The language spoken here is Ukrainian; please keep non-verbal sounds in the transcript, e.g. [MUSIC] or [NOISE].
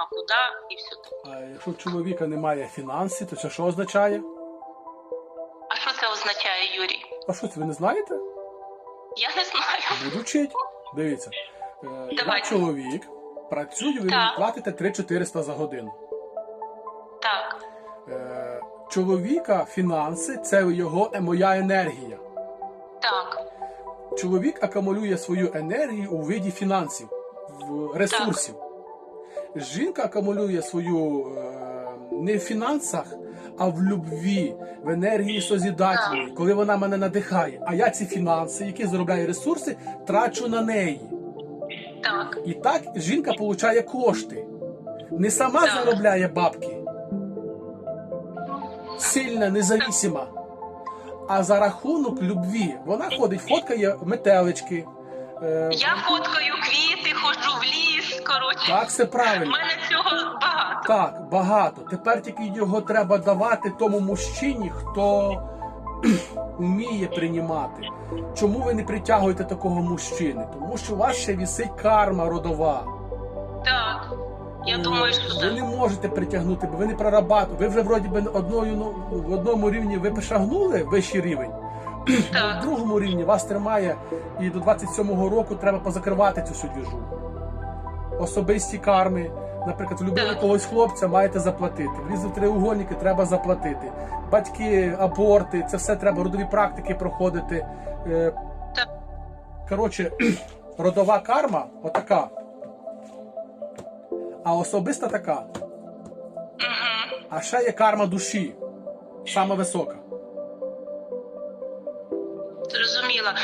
а куди і все таке. А якщо в чоловіка немає фінансів, то це що означає? А що це означає, Юрій? А що це ви не знаєте? Я не знаю. Буду вчити. Дивіться. Е, Я чоловік, працюю, ви мені платите 3-400 за годину. Так, Е, Чоловіка фінанси це його е, моя енергія. так, Чоловік акумулює свою енергію у виді фінансів, в ресурсів. Жінка акумулює свою е, не в фінансах, а в любві, в енергії созідательної, коли вона мене надихає. А я ці фінанси, які заробляю ресурси, трачу на неї. так, І так жінка получає кошти. Не сама Так. заробляє бабки. Сильна, независима. А за рахунок любві вона ходить, фоткає метелички. Е, Я фоткаю квіти, ліс. Коротше, Так, все правильно. мене цього багато. Так, багато. Тепер тільки його треба давати тому мужчині, хто [CLEARS THROAT] вміє приймати. Чому ви не притягуєте такого мужчини? Тому що у вас ще вісить карма родова. Так, я думаю, що ви так. не можете притягнути, бо ви не прорабатуєте. Ви вже вроді би одною ну, в одному рівні ви пошагнули вищий рівень. [CLEARS THROAT] В Так, другому рівні вас тримає, і до 27-го року треба позакривати цю всю двіжу особисті карми. Наприклад, влюбили когось хлопця, маєте заплатити. Влізли в треугольники, треба заплатити. Батьки, аборти, це все треба, родові практики проходити. Е, коротше, [CLEARS THROAT] родова карма отака. А особиста така. А ще є карма душі. Саме висока. Зрозуміла.